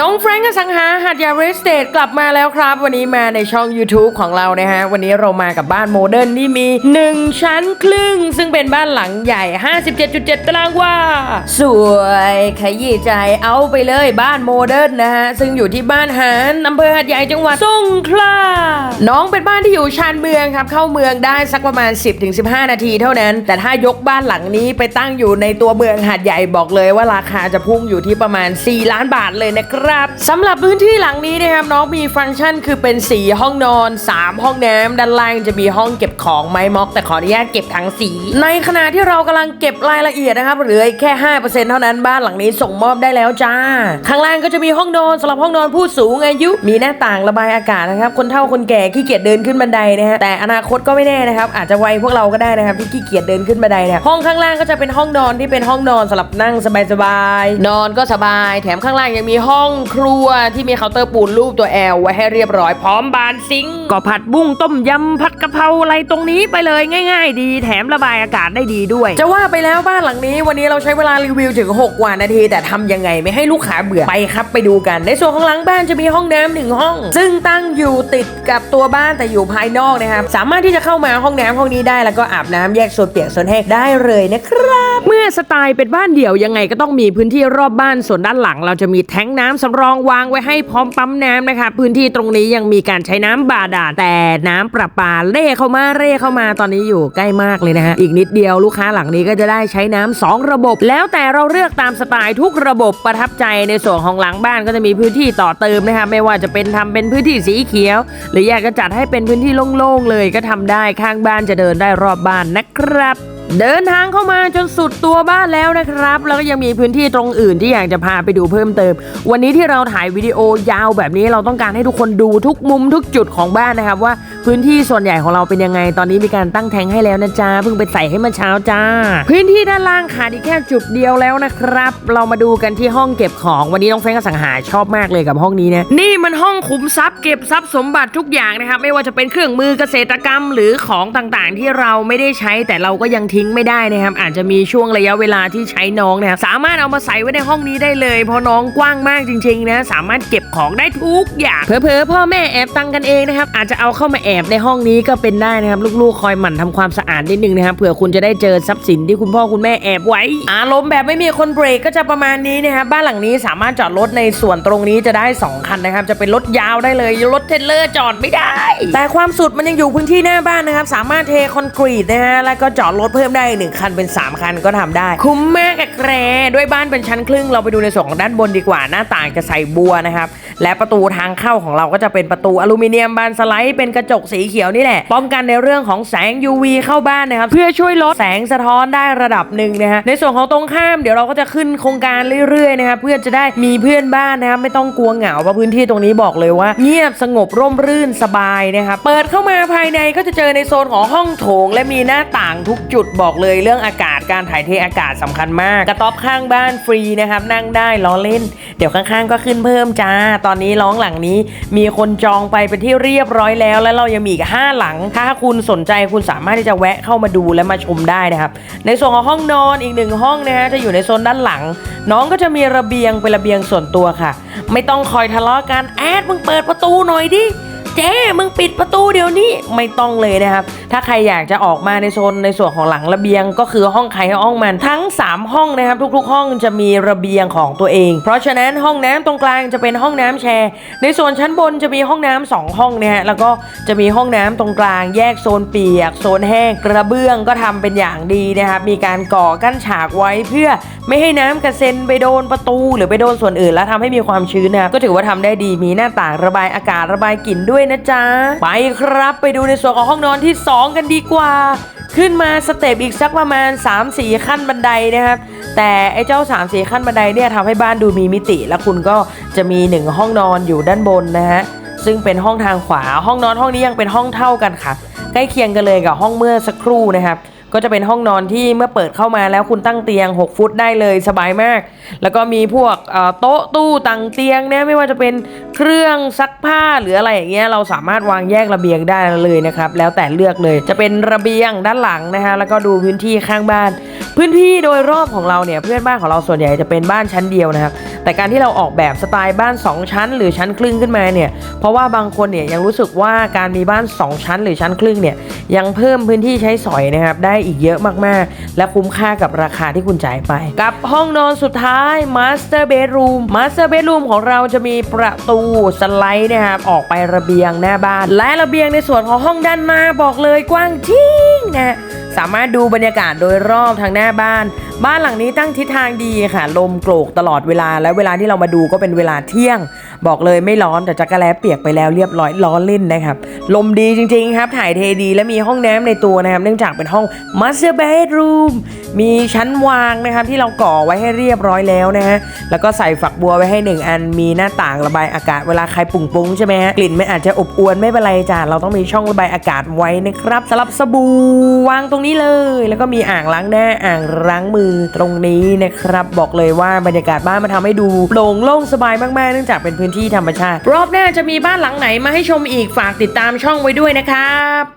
น้องแฟรงก์อสังหาหัดยาเรสเตทกลับมาแล้วครับ วันนี้มาในช่อง YouTube ของเรานะฮะ วันนี้เรามากับบ้านโมเดิร์นที่มี 1 ชั้นครึ่ง ซึ่งเป็นบ้านหลังใหญ่ 57.7 ตารางวาสวยขยี้ใจเอาไปเลยบ้านโมเดิร์นนะฮะ ซึ่งอยู่ที่บ้านหานอำเภอหัดใหญ่จังหวัดสงขลาน้องเป็นบ้านที่อยู่ชานเมืองครับ เข้าเมืองได้สักประมาณ 10-15 นาทีเท่านั้น แต่ถ้ายกบ้านหลังนี้ไปตั้งอยู่ในตัวเมืองหาดใหญ่บอกเลยว่าราคาจะพุ่งอยู่ที่ประมาณ 4 ล้านบาทเลยนะครับสำหรับพื้นที่หลังนี้นะครับน้องมีฟังก์ชันคือเป็น 4 ห้องนอน 3 ห้องน้ำด้านล่างจะมีห้องเก็บของไม้ม็อก แต่ขออนุญาตเก็บถังสี ในขณะที่เรากำลังเก็บรายละเอียดนะครับเหลืออีกแค่ 5%เท่านั้นบ้านหลังนี้ส่งมอบได้แล้วจ้า ข้างล่างก็จะมีห้องนอนสำหรับห้องนอนผู้สูงอายุ มีหน้าต่างระบายอากาศนะครับ คนเฒ่าคนแก่ขี้เกียจเดินขึ้นบันไดนะฮะแต่อนาคตก็ไม่แน่นะครับ อาจจะวัยพวกเราก็ได้นะครับที่ขี้เกียจเดินขึ้นบันไดเนี่ยห้องข้างล่างก็จะเป็นห้องนอนที่เป็นห้องนอนสำหรับนั่งสบายๆนอนก็สบาย แถมข้างล่างยังมีห้องครัวที่มีเคาน์เตอร์ปูนรูปตัวแอลไว้ให้เรียบร้อยพร้อมบานซิงก็ผัดบุ้งต้มยำผัดกะเพราอะไรตรงนี้ไปเลยง่าย ๆ ดีแถมระบายอากาศได้ดีด้วย จะว่าไปแล้วบ้านหลังนี้วันนี้เราใช้เวลารีวิวถึง6กว่านาที แต่ทำยังไงไม่ให้ลูกค้าเบื่อไปครับไปดูกัน ในส่วนของหลังบ้านจะมีห้องน้ำหนึ่งห้อง ซึ่งตั้งอยู่ติดกับตัวบ้านแต่อยู่ภายนอกนะครับสามารถที่จะเข้ามาห้องน้ำห้องนี้ได้แล้วก็อาบน้ำแยกโซนเปียกโซนแห้งได้เลยนะครับ เมื่อสไตล์เป็นบ้านเดี่ยวยังไงก็ต้องมีพื้นที่รอบบ้านส่วนด้านหลัง เราจะมีแท้งน้ำสำรองวางไว้ให้พร้อมปั๊มน้ำนะคะพื้นที่ตรงนี้ยังมีการใช้น้ำบาดาลแต่น้ำประปาเร่เข้ามาเร่เข้ามาตอนนี้อยู่ใกล้มากเลยนะฮะอีกนิดเดียวลูกค้าหลังนี้ก็จะได้ใช้น้ำสองระบบ แล้วแต่เราเลือกตามสไตล์ทุกระบบประทับใจในส่วนของหลังบ้านก็จะมีพื้นที่ต่อเติมนะคะไม่ว่าจะเป็นทำเป็นพื้นที่สีเขียว หรืออยากจะจัดให้เป็นพื้นที่โล่งๆเลยก็ทำได้ข้างบ้านจะเดินได้รอบบ้านนะครับเดินทางเข้ามาจนสุดตัวบ้านแล้วนะครับ แล้วก็ยังมีพื้นที่ตรงอื่นที่อยากจะพาไปดูเพิ่มเติม วันนี้ที่เราถ่ายวิดีโอยาวแบบนี้เราต้องการให้ทุกคนดูทุกมุมทุกจุดของบ้านนะครับ ว่าพื้นที่ส่วนใหญ่ของเราเป็นยังไง ตอนนี้มีการตั้งแทงให้แล้วนะจ๊ะเพิ่งไปใส่ให้มื่อเช้าจ้า พื้นที่ด้านล่างขาดอีกแค่จุดเดียวแล้วนะครับ เรามาดูกันที่ห้องเก็บของวันนี้น้องแฟรงก็สังหารชอบมากเลยกับห้องนี้นะนี่มันห้องขุมทรัพย์เก็บทรัพย์สมบัติทุกอย่างนะครับไม่ว่าจะเป็นเครื่องมือเกษตรกรรมหรือของต่างๆ ที่เราไม่ได้ใช้แต่เราก็ยังทิ้งไม่ได้นะครับอาจจะมีช่วงระยะยะเวลาที่ใช้น้องนะครับสามารถเอามาใส่ไว้ในห้องนี้ได้เลย เพราะน้องกว้างมากจริงๆนะสามารถเก็บของได้ทุกอย่างเผลอๆพ่อแม่แอบตังกันเองนะครับอาจจะเอาเข้ามาแอบในห้องนี้ก็เป็นได้นะครับลูกๆ คอยหมั่นทำความสะอาดนิดนึงนะครับเผื่อคุณจะได้เจอทรัพย์สินที่คุณพ่อคุณแม่แอบไว้ อารมณ์แบบไม่มีคนเบรกก็จะประมาณนี้นะครับบ้านหลังนี้สามารถจอดรถในส่วนตรงนี้จะได้สองคันนะครับ จะเป็นรถยาวได้เลยรถเทรลเลอร์จอดไม่ได้ แต่ความสุดมันยังอยู่พื้นที่หน้าบ้านนะครับสามารถเทคอนกรีตนะฮะแล้วก็จอดรถเพิ่มได้หนึ่งคันเป็น 3 คันก็ทำได้ คุ้มมากอะแกรด้วยบ้านเป็นชั้นครึ่งเราไปดูในส่วนของด้านบนดีกว่าหน้าต่างจะใส่บัวนะครับและประตูทางเข้าของเราก็จะเป็นประตูอลูมิเนียมบานสไลด์เป็นกระจกสีเขียวนี่แหละป้องกันในเรื่องของแสง UV เข้าบ้านนะครับเพื่อช่วยลดแสงสะท้อนได้ระดับหนึ่งนะฮะในส่วนของตรงข้ามเดี๋ยวเราก็จะขึ้นโครงการเรื่อยๆนะครับเพื่อจะได้มีเพื่อนบ้านนะครับไม่ต้องกลัวเหงาเพราะพื้นที่ตรงนี้บอกเลยว่า เงียบสงบร่มรื่นสบายนะครับเปิดเข้ามาภายในก็จะเจอในโซนของห้องโถง และมีหน้าต่างทุกจุดบอกเลยเรื่องอากาศการถ่ายเทอากาศสำคัญมาก กระต๊อบข้างบ้านฟรีนะครับ นั่งได้ล้อเล่น เดี๋ยวข้างๆก็ขึ้นเพิ่มจ้า ตอนนี้ร้องหลังนี้มีคนจองไปเป็นที่เรียบร้อยแล้ว และเรายังมีอีกห้าหลัง ถ้าคุณสนใจคุณสามารถที่จะแวะเข้ามาดูและมาชมได้นะครับ ในส่วนของห้องนอนอีกหนึ่งห้องนะฮะจะอยู่ในโซนด้านหลัง น้องก็จะมีระเบียงเป็นระเบียงส่วนตัวค่ะ ไม่ต้องคอยทะเลาะกันแอดมึงเปิดประตูหน่อยดิ เจ๊มึงปิดประตูเดี๋ยวนี้ไม่ต้องเลยนะครับ ถ้าใครอยากจะออกมาในโซนในส่วนของหลังระเบียง ก็คือห้องใครห้องมันทั้ง 3 ห้องนะครับ ทุก ๆ ห้องจะมีระเบียงของตัวเอง เพราะฉะนั้นห้องน้ำตรงกลางจะเป็นห้องน้ำแชร์ ในส่วนชั้นบนจะมีห้องน้ำสองห้องนะฮะแล้วก็จะมีห้องน้ำตรงกลาง แยกโซนเปียก โซนแห้งกระเบื้องก็ทำเป็นอย่างดีนะครับมีการก่อกั้นฉากไว้เพื่อไม่ให้น้ำกระเซ็นไปโดนประตู หรือไปโดนส่วนอื่น แล้วทำให้มีความชื้นนะครับก็ถือว่าทำได้ดีมีหน้าต่างระบายอากาศระบายกลิ่นด้วยนะจ๊ะ ไปครับไปดูในส่วนของห้องนอนที่ 2 กันดีกว่า ขึ้นมาสเต็ปอีกสักประมาณ 3-4 ขั้นบันไดนะครับแต่ไอ้เจ้า3-4ขั้นบันไดเนี่ยทำให้บ้านดูมีมิติ และคุณก็จะมี 1 ห้องนอนอยู่ด้านบนนะฮะซึ่งเป็นห้องทางขวาห้องนอนห้องนี้ยังเป็นห้องเท่ากันค่ะ ใกล้เคียงกันเลยกับห้องเมื่อสักครู่นะครับ ก็จะเป็นห้องนอนที่เมื่อเปิดเข้ามาแล้วคุณตั้งเตียง 6 ฟุตได้เลยสบายมาก แล้วก็มีพวกโต๊ะตู้ต่างเตียงนะไม่ว่าจะเป็นเครื่องซักผ้าหรืออะไรอย่างเงี้ยเราสามารถวางแยกระเบียงได้เลยนะครับแล้วแต่เลือกเลยจะเป็นระเบียงด้านหลังนะฮะแล้วก็ดูพื้นที่ข้างบ้าน พื้นที่โดยรอบของเราเนี่ยเพื่อนบ้านของเราส่วนใหญ่จะเป็นบ้านชั้นเดียวนะครับแต่การที่เราออกแบบสไตล์บ้าน 2 ชั้น หรือชั้นครึ่งขึ้นมาเนี่ยเพราะว่าบางคนเนี่ยยังรู้สึกว่าการมีบ้าน 2 ชั้น หรือชั้นครึ่งเนี่ยยังเพิ่มพื้นที่ใช้สอยนะครับได้อีกเยอะมากๆ และคุ้มค่ากับราคาที่คุณจ่ายไป กับห้องนอนสุดท้าย Master Bedroom Master Bedroom ของเราจะมีประตูสไลด์นะครับออกไประเบียงหน้าบ้าน และระเบียงในส่วนของห้องด้านหน้าบอกเลยกว้างจริงนะ สามารถดูบรรยากาศโดยรอบทางหน้าบ้าน บ้านหลังนี้ตั้งทิศทางดีค่ะ ลมโกรกตลอดเวลาและเวลาที่เรามาดูก็เป็นเวลาเที่ยง บอกเลยไม่ร้อนแต่จักรแล้เปียกไปแล้วเรียบร้อยร้อนเล่นนะครับลมดีจริงๆครับถ่ายเทดีและมีห้องน้ำในตัวนะครับเนื่องจากเป็นห้อง master bedroom มีชั้นวางนะครับที่เราก่อไว้ให้เรียบร้อยแล้วนะฮะแล้วก็ใส่ฝักบัวไว้ให้หนึ่งอันมีหน้าต่างระบายอากาศเวลาใครปุ่งปุ้งใช่ไหมฮะกลิ่นมันอาจจะอบอวนไม่เป็นไรจ้าเราต้องมีช่องระบายอากาศไว้นะครับสำหรับสบู่วางตรงนี้เลย แล้วก็มีอ่างล้างหน้าอ่างล้างมือตรงนี้นะครับ บอกเลยว่าบรรยากาศบ้านมันทำให้ดูโปร่งโล่งสบายมากๆเนื่องจากเป็นพื้นที่ธรรมชาติ รอบหน้าจะมีบ้านหลังไหนมาให้ชมอีกฝากติดตามช่องไว้ด้วยนะครับ